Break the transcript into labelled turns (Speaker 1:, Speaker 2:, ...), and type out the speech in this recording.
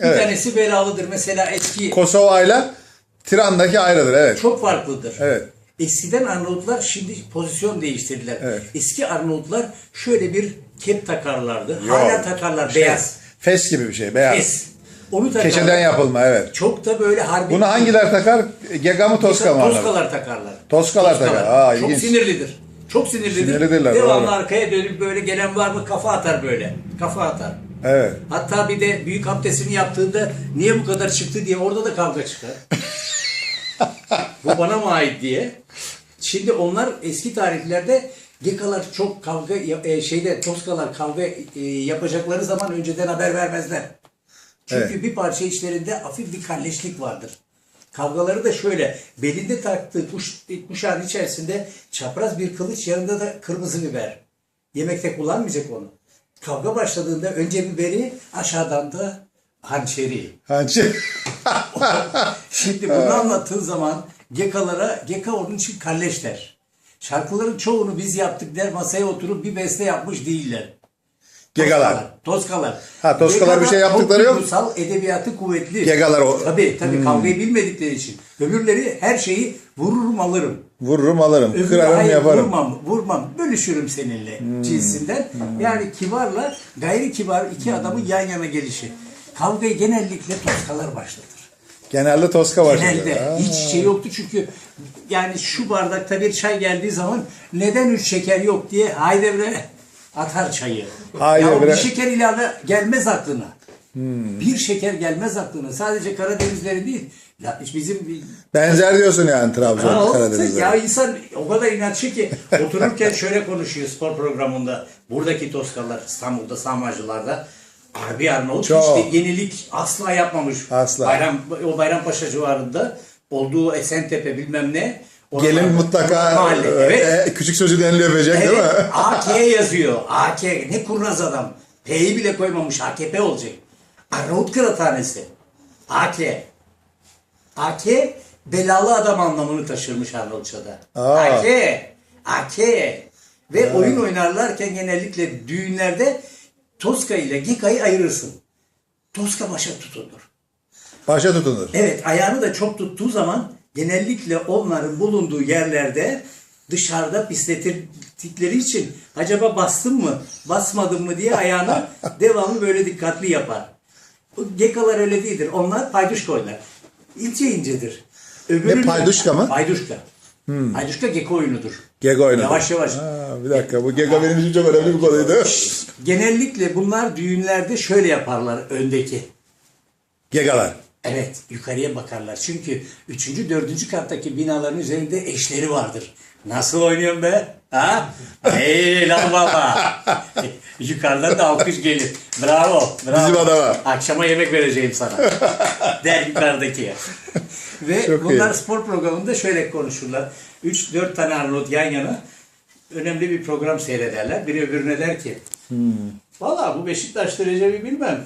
Speaker 1: Bir
Speaker 2: Evet.
Speaker 1: tanesi belalıdır. Mesela eski
Speaker 2: Kosova ile Tiran'daki ayrıdır. Evet.
Speaker 1: çok farklıdır.
Speaker 2: Evet.
Speaker 1: Eskiden Arnavutlar şimdi pozisyon değiştirdiler.
Speaker 2: Evet.
Speaker 1: Eski Arnavutlar şöyle bir kep takarlardı.
Speaker 2: Yok.
Speaker 1: Hala takarlar
Speaker 2: Şey,
Speaker 1: beyaz.
Speaker 2: Fes gibi bir şey. Beyaz.
Speaker 1: Kes. Onu takarlar.
Speaker 2: Keçeden yapılma evet.
Speaker 1: Çok da böyle harbi.
Speaker 2: Bunu hangiler takar? Gega mı Toska mı?
Speaker 1: Toskalar takarlar.
Speaker 2: Toskalar takar. Aa,
Speaker 1: Çok
Speaker 2: ilginç.
Speaker 1: sinirlidir. Çok sinirlidir.
Speaker 2: Sinirlidirler,
Speaker 1: Devamlı
Speaker 2: doğru.
Speaker 1: arkaya dönüp böyle gelen var mı kafa atar böyle. Kafa atar.
Speaker 2: Evet.
Speaker 1: Hatta bir de büyük abdestini yaptığında niye bu kadar çıktı diye orada da kavga çıkar. bu bana mı ait diye. Şimdi onlar eski tarihlerde Gekalar çok kavga e, şeyde Toskalar kavga e, yapacakları zaman önceden haber vermezler. Çünkü
Speaker 2: Evet.
Speaker 1: bir parça içlerinde hafif bir kalleşlik vardır. Kavgaları da şöyle. Belinde taktığı kuş, kuşağın içerisinde çapraz bir kılıç yanında da kırmızı biber. Yemekte kullanmayacak onu. Kavga başladığında önce biberi aşağıdan da hançeri.
Speaker 2: Hançer.
Speaker 1: Şimdi bunu anlattığın zaman Gekalara, Geka onun için kalleş der. Şarkıların çoğunu biz yaptık der masaya oturup bir beste yapmış değiller.
Speaker 2: Gegalar.
Speaker 1: Toskalar.
Speaker 2: Ha, Toskalar bir şey yaptıkları yok.
Speaker 1: duygusal, edebiyatı kuvvetli.
Speaker 2: Gegalar o- Hmm.
Speaker 1: Tabii tabii kavgayı bilmedikleri için. Öbürleri her şeyi vururum alırım.
Speaker 2: Vururum alırım.
Speaker 1: Öbürü
Speaker 2: Kırarım
Speaker 1: hayır
Speaker 2: yaparım. Hmm.
Speaker 1: vurmam, vurmam, bölüşürüm seninle cinsinden. Yani kibarla gayri kibar iki adamın yan yana gelişi. Kavgayı genellikle Toskalar başlatır.
Speaker 2: Genelde Toska başladı.
Speaker 1: Genelde
Speaker 2: Ha.
Speaker 1: hiç şey yoktu çünkü yani şu bardakta bir çay geldiği zaman neden üç şeker yok diye Haydebre atar çayı.
Speaker 2: Haydebre.
Speaker 1: Ya bir şeker ilave gelmez aklına. Bir şeker gelmez aklına. Sadece Karadenizleri değil. Ya bizim
Speaker 2: Benzer diyorsun yani Trabzon, Karadeniz'e.
Speaker 1: ya insan o kadar inatçı ki otururken şöyle konuşuyor spor programında. Buradaki Toskalar İstanbul'da Samacılar'da Harbi Arnavut
Speaker 2: Çok.
Speaker 1: de yenilik asla yapmamış.
Speaker 2: Asla.
Speaker 1: Bayram, o Bayrampaşa civarında olduğu Esentepe bilmem ne.
Speaker 2: Gelin mutlaka
Speaker 1: Mahalle, evet.
Speaker 2: e, küçük çocuğu elini öpecek değil mi?
Speaker 1: Evet, AK yazıyor. AK ne kurnaz adam. P'yi bile koymamış AKP olacak. Arnavut kıraathanesi. AK. AK belalı adam anlamını taşırmış Arnavutça'da. AK. AK. Ve oyun oynarlarken genellikle düğünlerde Toska ile Gika'yı ayırırsın. Toska başa tutulur.
Speaker 2: Başa tutunur.
Speaker 1: Evet ayağını da çok tuttuğu zaman genellikle onların bulunduğu yerlerde dışarıda pislettikleri için acaba bastım mı basmadım mı diye ayağını devamlı böyle dikkatli yapar. Bu Gekalar öyle değildir. Onlar payduşka oynar. İnce incedir. Öbürünün-
Speaker 2: Ne, payduşka mı?
Speaker 1: Payduşka. Payduşka geko oyunudur.
Speaker 2: Gego oynadı.
Speaker 1: Yavaş yavaş.
Speaker 2: Ha, bir dakika bu Gego benim için çok önemli bir konuydu.
Speaker 1: Genellikle bunlar düğünlerde şöyle yaparlar öndeki.
Speaker 2: Gegalar.
Speaker 1: Evet, yukarıya bakarlar. Çünkü üçüncü, dördüncü kattaki binaların üzerinde eşleri vardır. Nasıl oynuyorsun be? Ha? Hey lan baba. Yukarıdan da alkış gelir. Bravo, bravo.
Speaker 2: Bizim adama.
Speaker 1: Akşama yemek vereceğim sana. Der yukarıdaki. Ve
Speaker 2: Çok
Speaker 1: bunlar
Speaker 2: iyi.
Speaker 1: spor programında şöyle konuşurlar. 3-4 tane Arnavut yan yana önemli bir program seyrederler. Biri öbürüne der ki
Speaker 2: Hmm.
Speaker 1: Valla bu Beşiktaş Recep'i bilmem.